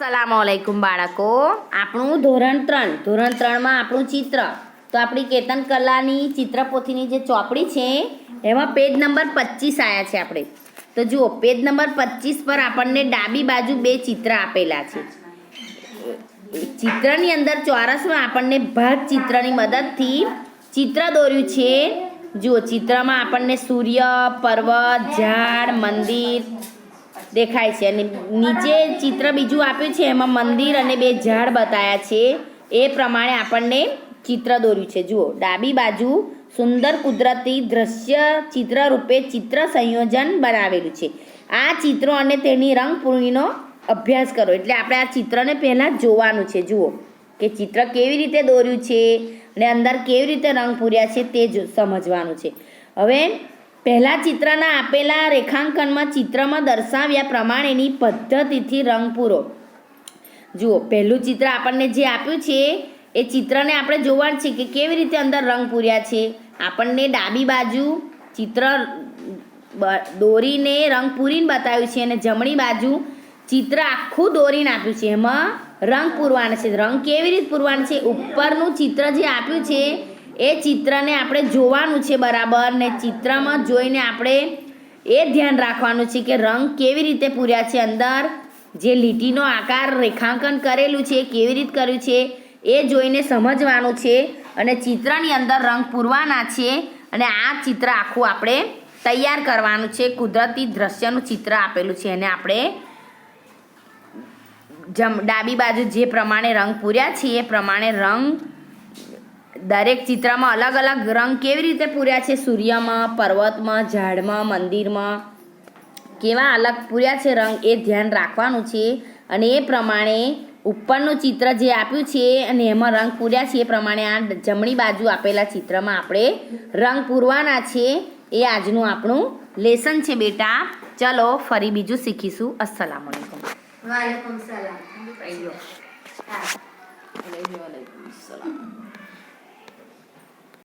અસલામ અલૈકુમ બાળકો. આપણું ધોરણ ત્રણ. ધોરણ ત્રણમાં આપણું ચિત્ર. તો આપણી કેતન કલાની ચિત્રપોથીની જે ચોપડી છે, એમાં પેજ નંબર પચીસ આવ્યા છે આપણે. તો જુઓ, પેજ નંબર પચીસ પર આપણને ડાબી બાજુ બે ચિત્ર આપેલા છે. ચિત્રની અંદર ચોરસમાં આપણને ભાગ ચિત્રની મદદથી ચિત્ર દોર્યું છે. જુઓ, ચિત્રમાં આપણને સૂર્ય, પર્વત, ઝાડ, મંદિર દેખાય છે. અને નીચે ચિત્ર બીજું આપ્યું છે. એમાં મંદિર અને બે ઝાડ બતાવ્યા છે. એ પ્રમાણે આપણને ચિત્ર દોર્યું છે. જુઓ, ડાબી બાજુ સુંદર કુદરતી દ્રશ્ય ચિત્ર રૂપે ચિત્ર સંયોજન બનાવેલું છે. આ ચિત્રો અને તેની રંગપૂર્ણીનો અભ્યાસ કરો. એટલે આપણે આ ચિત્રને પહેલાં જોવાનું છે. જુઓ, કે ચિત્ર કેવી રીતે દોર્યું છે અને અંદર કેવી રીતે રંગ પૂર્યા છે તે જ સમજવાનું છે. હવે પહેલા ચિત્રના આપેલા રેખાંકનમાં ચિત્રમાં દર્શાવ્યા પ્રમાણેની પદ્ધતિથી રંગ પૂરો. જુઓ, પહેલું ચિત્ર આપણને જે આપ્યું છે, એ ચિત્રને આપણે જોવાનું છે કે કેવી રીતે અંદર રંગ પૂર્યા છે. આપણને ડાબી બાજુ ચિત્ર દોરીને રંગ પૂરીને બતાવ્યું છે અને જમણી બાજુ ચિત્ર આખું દોરીને આપ્યું છે. એમાં રંગ પૂરવાનો છે. રંગ કેવી રીતે પૂરવાનો છે? ઉપરનું ચિત્ર જે આપ્યું છે એ ચિત્રને આપણે જોવાનું છે બરાબર ને ચિત્રમાં જોઈને આપણે એ ધ્યાન રાખવાનું છે કે રંગ કેવી રીતે પૂર્યા છે અંદર, જે લીટીનો આકાર રેખાંકન કરેલું છે, કેવી રીતે કર્યું છે, એ જોઈને સમજવાનું છે અને ચિત્રની અંદર રંગ પૂરવાના છે અને આ ચિત્ર આખું આપણે તૈયાર કરવાનું છે, કુદરતી દ્રશ્યનું ચિત્ર આપેલું છે એને આપણે જમ ડાબી બાજુ જે પ્રમાણે રંગ પૂર્યા છે એ પ્રમાણે રંગ દરેક ચિત્રમાં અલગ અલગ રંગ કેવી રીતે પૂર્યા છે? સૂર્યમાં પર્વતમાં ઝાડમાં મંદિરમાં કેવા અલગ પૂર્યા છે રંગ એ ધ્યાન રાખવાનું છે. અને એ પ્રમાણે ઉપરનું ચિત્ર જે આપ્યું છે અને એમાં રંગ પૂર્યા છે એ પ્રમાણે આ જમણી બાજુ આપેલા ચિત્રમાં આપણે રંગ પૂરવાના છે એ આજનું આપણું લેસન છે બેટા. ચલો ફરી બીજું શીખીશું. અસલામ વાલેકુમ વાલેકુમ સલામ.